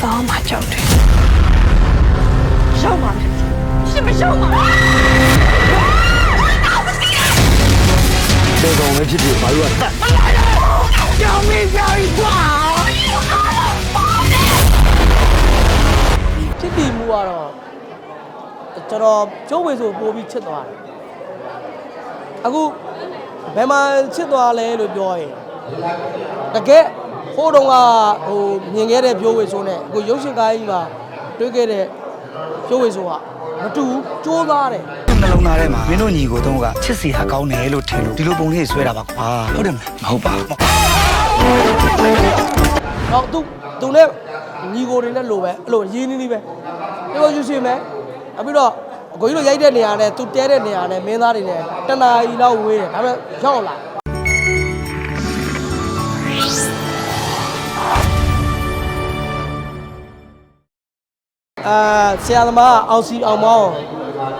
ဆောင်မှကြောက်တယ်ရောက်ပါမယ်ရှင်မရောက်ပါဘူးတဲ့ကောင်လည်းဖြစ်ဖြစ်ဘာလို့ကတတ်ကြောင်မင်းကြောင်ကွာဖြစ်တည်မှုကတော့ကျွန်တော်ကျုပ်ဝေဆိုပို့ပြီးချစ်သွားတယ်အခုဘယ်မှာချစ်သွားလဲလို့ပြောရင်တကယ် ဟိုးတုန်းကဟိုမြင်ခဲ့တဲ့ပြိုးဝေဆိုနဲ့အခုရုပ်ရှင်ကားကြီးမှာတွေ့ခဲ့တဲ့ပြိုးဝေဆိုကမတူဘူးကြိုးသားတယ်နှလုံးသားထဲမှာမင်းတို့ညီကိုတုံးကချစ်စီဟာကောင်းတယ်လို့ထင်လို့ဒီလိုပုံလေးဆွဲတာပါကွာဟုတ်တယ်မလားမဟုတ်ပါဘူးတော့သူသူနဲ့ညီကိုတွေနဲ့လိုပဲအဲ့လိုရင်းနှီးနှီးပဲပြောရွှေရွှေမယ်နောက်ပြီးတော့အကိုကြီးတို့ရိုက်တဲ့နေရာနဲ့သူတဲတဲ့နေရာနဲ့မင်းသားတွေနဲ့တနာရီလောက်ဝေးတယ်ဒါပေမဲ့ရောက်လာ အာဆရာသမားအောင်စီအောင်မောင်း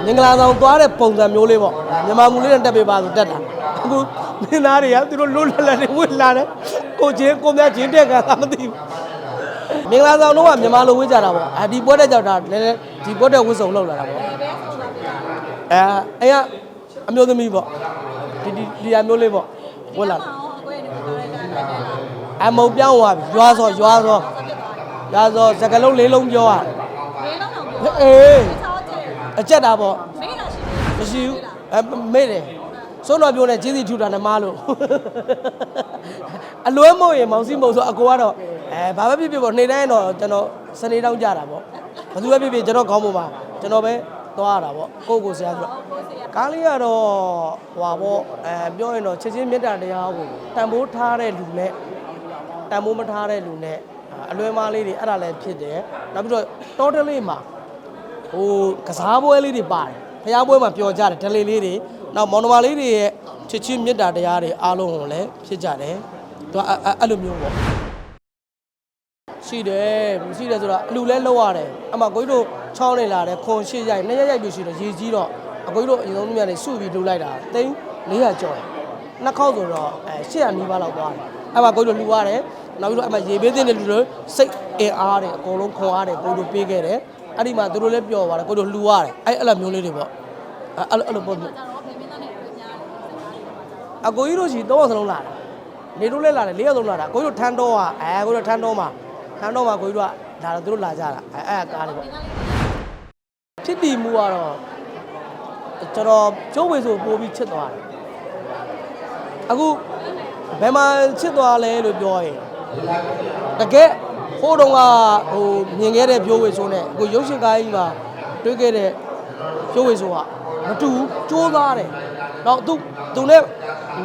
မင်္ဂလာဆောင်သွားတဲ့ပုံစံမျိုးလေးပေါ့မြန်မာမူလေးနဲ့တက်ပေးပါဆိုတက်တာအခုမင်းသားတွေကသူတို့လွတ်လပ်လပ်နေဝစ်လာတယ်ကိုချင်းကိုမြချင်းတက်ကမသိဘူးမင်္ဂလာဆောင်တော့ကမြန်မာလိုဝစ်ကြတာပေါ့အဒီပွဲတဲ့ကြောက်တာလည်းလည်းဒီပွဲတဲ့ဝစ်စုံလောက်လာတာပေါ့အဲအဲ့ကအမျိုးသမီးပေါ့ဒီဒီဒီအမျိုးလေးပေါ့ဝစ်လာအမုံပြောင်းသွားပြီရွာစောရွာစောရွာစောစကလုံးလေးလုံးပြောရတယ်မေးတော့တော့ပြော အေးချောကျဲအကြက်တာပေါ့မေးတာရှိမရှိဘူးအဲမေ့တယ်စိုးတော်ပြောနေချင်းစီထူတာနဲ့မားလို့အလွဲမို့ရင်မောင်စီမုံဆိုအကိုကတော့အဲဘာပဲဖြစ်ဖြစ်ပေါ့နေတိုင်းတော့ကျွန်တော်စနေတောင်းကြတာပေါ့ဘယ်သူပဲဖြစ်ဖြစ်ကျွန်တော်ခေါင်းပေါ်မှာကျွန်တော်ပဲသွားရတာပေါ့ကိုယ့်ကိုယ်ဆရာဆိုတော့ကားလေးကတော့ဟွာပေါ့အဲပြောရင်တော့ချက်ချင်းမေတ္တာတရားကိုတန်ဖိုးထားတဲ့လူနဲ့တန်ဖိုးမထားတဲ့လူနဲ့အလွဲမားလေးတွေအဲ့ဒါလည်းဖြစ်တယ်နောက်ပြီးတော့တောတလေးမှာ ဟိုကစားပွဲလေးတွေပါတယ်ဖျားပွဲမှာပျော်ကြတယ်ဒလေးလေးတွေနောက်မောင်နှမလေးတွေရဲ့ချစ်ချင်းမေတ္တာတရားတွေအားလုံးကိုလည်းဖြစ်ကြတယ်သူကအဲ့အဲ့အဲ့လိုမျိုးပေါ့ရှိတယ်မရှိတယ်ဆိုတော့အလူလဲလောက်ရတယ်အမှကိုကြီးတို့ချောင်းနေလာတယ်ခွန်ရှေ့ရိုက်နှစ်ရက်ရိုက်ပြီးရှိတော့ရေကြီးတော့အကိုကြီးတို့အရင်ဆုံးမြတ်နေစုပြီးလှူလိုက်တာတိန်း400ကျော်တယ်နှစ်ခေါက်ဆိုတော့အဲ800နီးပါးလောက်သွားတယ်အဲ့မှာကိုကြီးတို့လှူရတယ်နောက်ပြီးတော့အဲ့မှာရေပေးတဲ့လူတွေစိတ်အင်အားတွေအကုန်လုံးခွန်အားတွေကိုကြီးတို့ပေးခဲ့တယ် အဲ့ဒီမှာသူတို့လည်းပျော်ပါတယ်ကိုတို့လှူရတယ်အဲ့အဲ့လိုမျိုးလေးတွေပေါ့အဲ့အဲ့လိုပေါ့တော့ဖေမင်းသားနဲ့ပြောညာအကိုကြီးတို့ရှိတော့စလုံးလာတာနေတို့လည်းလာတယ်လေးယောက်လုံးလာတာကိုကြီးတို့ထန်းတော့อ่ะအဲကိုတို့ထန်းတော့မှာထန်းတော့မှာကိုကြီးတို့ကဒါတော့သူတို့လာကြတာအဲအဲ့ကားလေးပေါ့ဖြစ်တည်မှုကတော့ကျွန်တော်ကျုပ်ဝေဆိုပို့ပြီးချစ်သွားတယ်အခုဘယ်မှာချစ်သွားလဲလို့ပြောရင်တကယ် ဟိုးတုန်းကဟိုမြင်ခဲ့တဲ့ပြိုးဝေဆိုနဲ့အခုရုပ်ရှင်ကားကြီးမှာတွေ့ခဲ့တဲ့ကျိုးဝေဆိုကမတူဘူးကြိုးသားတယ်။တော့သူသူနဲ့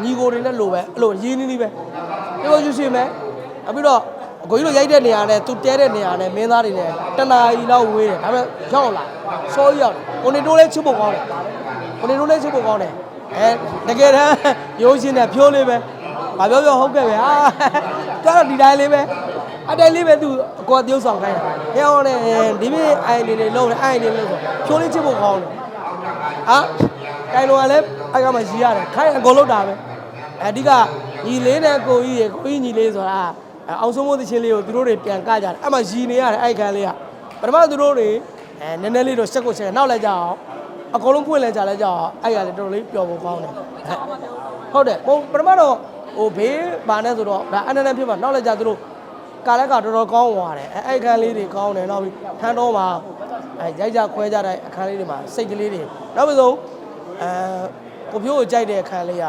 ညီကိုတွေနဲ့လိုပဲအဲ့လိုရင်းနှီးနှီးပဲ။ပြောရွှေရွှေမယ်။နောက်ပြီးတော့အကိုကြီးတို့ရိုက်တဲ့နေရာနဲ့သူတဲတဲ့နေရာနဲ့မင်းသားတွေနဲ့တနာရီလောက်ဝေးတယ်။ဒါပေမဲ့ရောက်လာစောကြီးရောက်တယ်။ကိုနေတိုးလည်းချစ်ဖို့ကောင်းတယ်။ကိုနေတိုးလည်းချစ်ဖို့ကောင်းတယ်။အဲတကယ်တမ်းရိုးရှင်းတဲ့ဖြိုးလေးပဲ။ဘာပြောပြောဟုတ်ကဲ့ပဲဟာ။သူကတော့ဒီတိုင်းလေးပဲ။ အတိုင်းလေးပဲသူအကောတယောက်ဆောင်ခိုင်းတယ်။ဟဲ့အောင်နဲ့ဒီပြအိုင်နေနေလုံးတယ်အိုင်နေလုံးဆိုဖြိုးလေးချစ်ဖို့ကောင်းတယ်။ဟာတိုင်တော်ကလည်းအဲ့ကမှရီရတယ်ခိုင်းအကုန်လုံးတာပဲအဓိကညီလေးနဲ့ကိုကြီးရေကိုကြီးညီလေးဆိုတာအဲ့အောင်ဆုံးမသချင်းလေးကိုသူတို့တွေပြန်ကကြတယ်အဲ့မှရီနေရတယ်အဲ့ခံလေးကပထမသူတို့တွေအဲနည်းနည်းလေးတော့စက်ကိုစက်နောက်လိုက်ကြအောင်အကုန်လုံးဖွင့်လဲကြလဲကြအောင်အဲ့ရလေတော်တော်လေးပျော်ဖို့ကောင်းတယ်ဟုတ်တယ်ပုံပထမတော့ဟိုဘေးဘာနဲ့ဆိုတော့ဒါအနန္တဖြစ်မှာနောက်လိုက်ကြသူတို့ ကာလကတော်တော်ကောင်းသွားတယ်အဲအဲ့ခန်းလေးတွေကောင်းတယ်နောက်ပြီးထန်းတော့မှာအဲရိုက်ကြခွဲကြတဲ့အခန်းလေးတွေမှာစိတ်ကလေးတွေနောက်ပြီးဆုံးအဲကိုဖြိုးကိုကြိုက်တဲ့အခန်းလေးက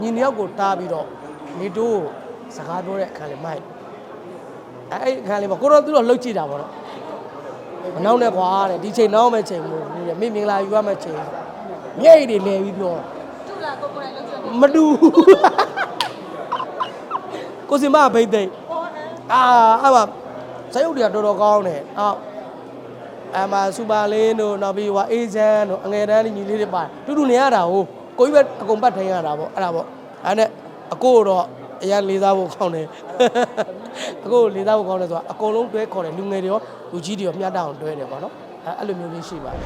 ညီနှစ်ယောက်ကိုတားပြီးတော့နေတိုးကိုစကားပြောတဲ့အခန်းလေးမိုက်အဲအဲ့အခန်းလေးမှာကိုတော့သူတို့လှုပ်ကြည့်တာပေါ့နော်မနောက်နဲ့ကွာတဲ့ဒီချိန်နောက်မဲ့ချိန်မို့ဘူးတဲ့မင်းမင်္ဂလာယူရမဲ့ချိန်ညိတ်တွေလဲပြီးပြောတူလာကိုကိုယ်လည်းလုပ်ကြမတူကိုစင်မဘိတ်သိက် အာအဲ့မှာဇယုတ်တွေကတော်တော်ကောင်းတယ်အော်အမစူပါလင်းတို့နောက်ပြီးဟိုအေဂျန်တို့အငယ်တန်းညီလေးတွေပါတယ်တူတူနေရတာဟိုကိုကြီးပဲအကုန်ပတ်ထိုင်ရတာပေါ့အဲ့ဒါပေါ့အဲ့နဲ့အကိုတော့အရင်လေးစားဖို့ကောင်းတယ်အကိုလေးစားဖို့ကောင်းတယ်ဆိုတာအကုန်လုံးတွဲခေါ်တယ်လူငယ်တွေရောလူကြီးတွေရောမျှတအောင်တွဲတယ်ပေါ့နော်အဲ့အဲ့လိုမျိုးလေးရှိပါတယ်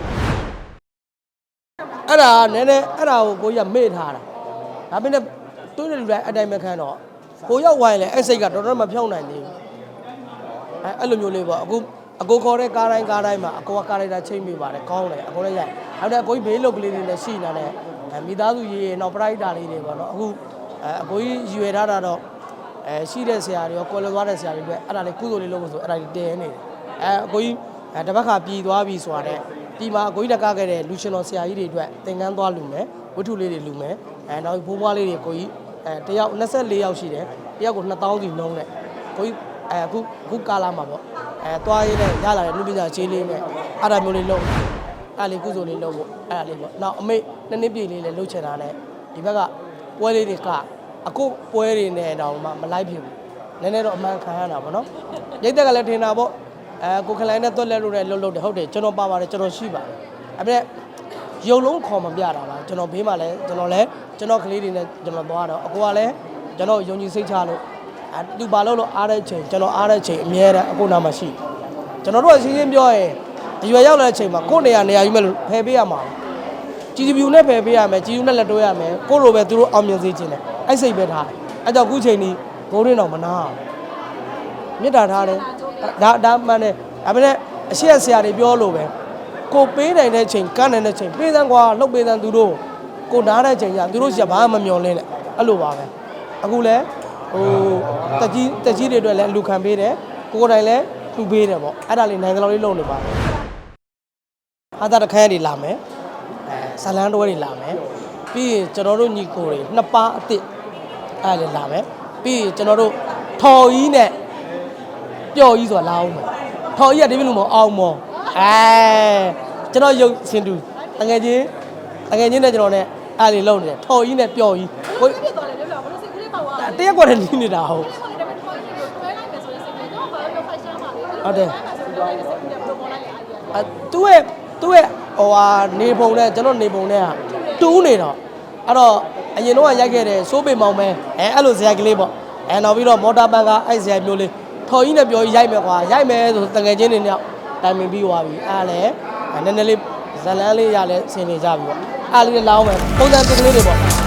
အဲ့ဒါကနည်းနည်းအဲ့ဒါကိုကိုကြီးကမေ့ထားတာဒါပေမဲ့တွင်းတဲ့လူတိုင်းအတိုင်းမခံတော့ ကိုရောက်ဝိုင်းလဲအဲ့စိတ်ကတော်တော်မဖြောင်းနိုင်သေးဘူးအဲအဲ့လိုမျိုးလေးပေါ့အခုအကိုခေါ်တဲ့ကားတိုင်းကားတိုင်းမှာအကိုကကားလိုက်တာချိန်မိပါတယ်ကောင်းတယ်အကိုလည်းရိုက်နောက်တဲ့အကိုကြီးဘေးလုတ်ကလေးတွေလည်းရှိနေတာနဲ့အဲမိသားစုရေးရင်တော့ပရိုက်တာလေးတွေပေါ့နော်အခုအဲအကိုကြီးရွယ်ထားတာတော့အဲရှိတဲ့ဆရာတွေရောကွယ်လွန်သွားတဲ့ဆရာတွေအတွက်အဲ့ဒါလေးကုသိုလ်လေးလုပ်ဖို့ဆိုအဲ့ဒါလေးတင်နေတယ်အဲအကိုကြီးအဲတစ်ပတ်ခါပြည်သွားပြီဆိုတာနဲ့ဒီမှာအကိုကြီးတက်ကခဲ့တဲ့လူရှင်တော်ဆရာကြီးတွေအတွက်သင်္ကန်းသွားလူမယ်ဝတ္ထုလေးတွေလူမယ်အဲနောက်ဘိုးဘွားလေးတွေကိုကြီး အဲတယောက်24ယောက်ရှိတယ်တယောက်ကို2000စီနှုံးတဲ့ကိုကြီးအဲအခုအခုကာလာမှာပေါ့အဲသွားရင်းနဲ့ရလာတဲ့လူပညာချင်းလေးနဲ့အဲ့ဒါမျိုးလေးလုပ်အဲ့လေးကုသိုလ်လေးလုပ်ဖို့အဲ့ဒါလေးပေါ့နောက်အမေနှစ်နှစ်ပြည့်လေးလည်းလုပ်ချင်တာနဲ့ဒီဘက်ကပွဲလေးတွေကအကုပွဲတွေနဲ့တော့မှမလိုက်ဖြစ်ဘူးနည်းနည်းတော့အမှန်ခံရတာပေါ့နော်ရိတ်သက်ကလည်းထင်တာပေါ့အဲကိုခလိုင်းနဲ့တွက်လက်လို့လည်းလှုပ်လှုပ်တယ်ဟုတ်တယ်ကျွန်တော်ပါပါတယ်ကျွန်တော်ရှိပါတယ်အဲ့ဒါ ရုပ်လုံးခေါ်မပြတာပါကျွန်တော်ဘေးမှာလည်းကျွန်တော်လည်းကျွန်တော်ကလေးတွေနဲ့ကျွန်တော်သွားတော့အကိုကလည်းကျွန်တော်ယုံကြည်စိတ်ချလို့အဲသူဘာလို့လို့အားတဲ့ချိန်ကျွန်တော်အားတဲ့ချိန်အမြဲတမ်းအကိုနာမှာရှိကျွန်တော်တို့ကရှင်းရှင်းပြောရင်အရွယ်ရောက်လာတဲ့ချိန်မှာကိုယ့်နေရာနေရာယူမဲ့လို့ဖယ်ပေးရမှာကြည်ပြူနဲ့ဖယ်ပေးရမယ်ကြည်ပြူနဲ့လက်တွဲရမယ်ကိုယ့်လိုပဲသူတို့အောင်မြင်စေချင်တယ်အဲ့စိတ်ပဲထားအဲ့ကြောင့်အခုချိန်นี้ဘိုးရင်းတော်မနာအောင်မြစ်တာထားတယ်ဒါဒါမှန်တယ်ဒါပေမဲ့အရှိရဆရာတွေပြောလို့ပဲ ကိုပေးနိုင်တဲ့ချိန်ကမ်းနိုင်တဲ့ချိန်ပေးသန်းကွာလှုပ်ပေးသန်းသူတို့ကိုနားတဲ့ချိန်ကျသူတို့ရှာဘာမှမမျောလင်းနဲ့အဲ့လိုပါပဲအခုလဲဟိုတက်ကြီးတက်ကြီးတွေအတွက်လည်းလူခံပေးတယ်ကိုကိုယ်တိုင်လည်းလူပေးတယ်ပေါ့အဲ့ဒါလေးနိုင်ကလေးလေးလုပ်နေပါတယ်အာသာတခန်းတွေလာမယ်အဲဇလန်တော်တွေလာမယ်ပြီးရင်ကျွန်တော်တို့ညီကိုတွေနှစ်ပါးအစ်စ်အဲ့ဒါလေးလာမယ်ပြီးရင်ကျွန်တော်တို့ထော်ကြီးနဲ့ပျော်ကြီးဆိုတာလာအောင်မယ်ထော်ကြီးကဒီပြလို့မအောင်မောအဲ ကျွန်တော်ရုပ်စင်တူတငယ်ချင်းတငယ်ချင်းနဲ့ကျွန်တော်နဲ့အားလေးလုံးနေတယ်ထော်ကြီးနဲ့ပျော်ကြီးကိုဖြစ်သွားတယ်ပြောပြဘလို့စိတ်ကလေးပေါ့သွားတယ်တရက်ကွက်နဲ့နီးနေတာဟုတ်ဆိုတော့ဒါပေမဲ့ခေါ်ရင်ကိုတွဲလိုက်မယ်ဆိုရင်စိတ်ကတော့ဘာလို့ fashion ပါလဲဟုတ်တယ်ဆိုတော့စိတ်ကလေးဘယ်လိုပေါ်လိုက်လဲအဲ့ဒီအဲသူ့ရဲ့သူ့ရဲ့ဟိုဟာနေပုံနဲ့ကျွန်တော်နေပုံနဲ့ကတူးနေတော့အဲ့တော့အရင်တော့ရိုက်ခဲ့တယ်စိုးပေမောင်ပဲအဲအဲ့လိုဇာတ်ကလေးပေါ့အဲနောက်ပြီးတော့မော်တာပန်ကအဲ့ဇာတ်မျိုးလေးထော်ကြီးနဲ့ပြောကြီးရိုက်မယ်ကွာရိုက်မယ်ဆိုတငယ်ချင်းတွေနဲ့တိုင်ပင်ပြီးသွားပြီအဲ့ဒါလည်း နည်းနည်းလေးဇလန်းလေးရလဲဆင်နေကြပြီပေါ့အဲ့ဒါလေးလောင်းမယ်ပုံစံတစ်ကလေးတွေပေါ့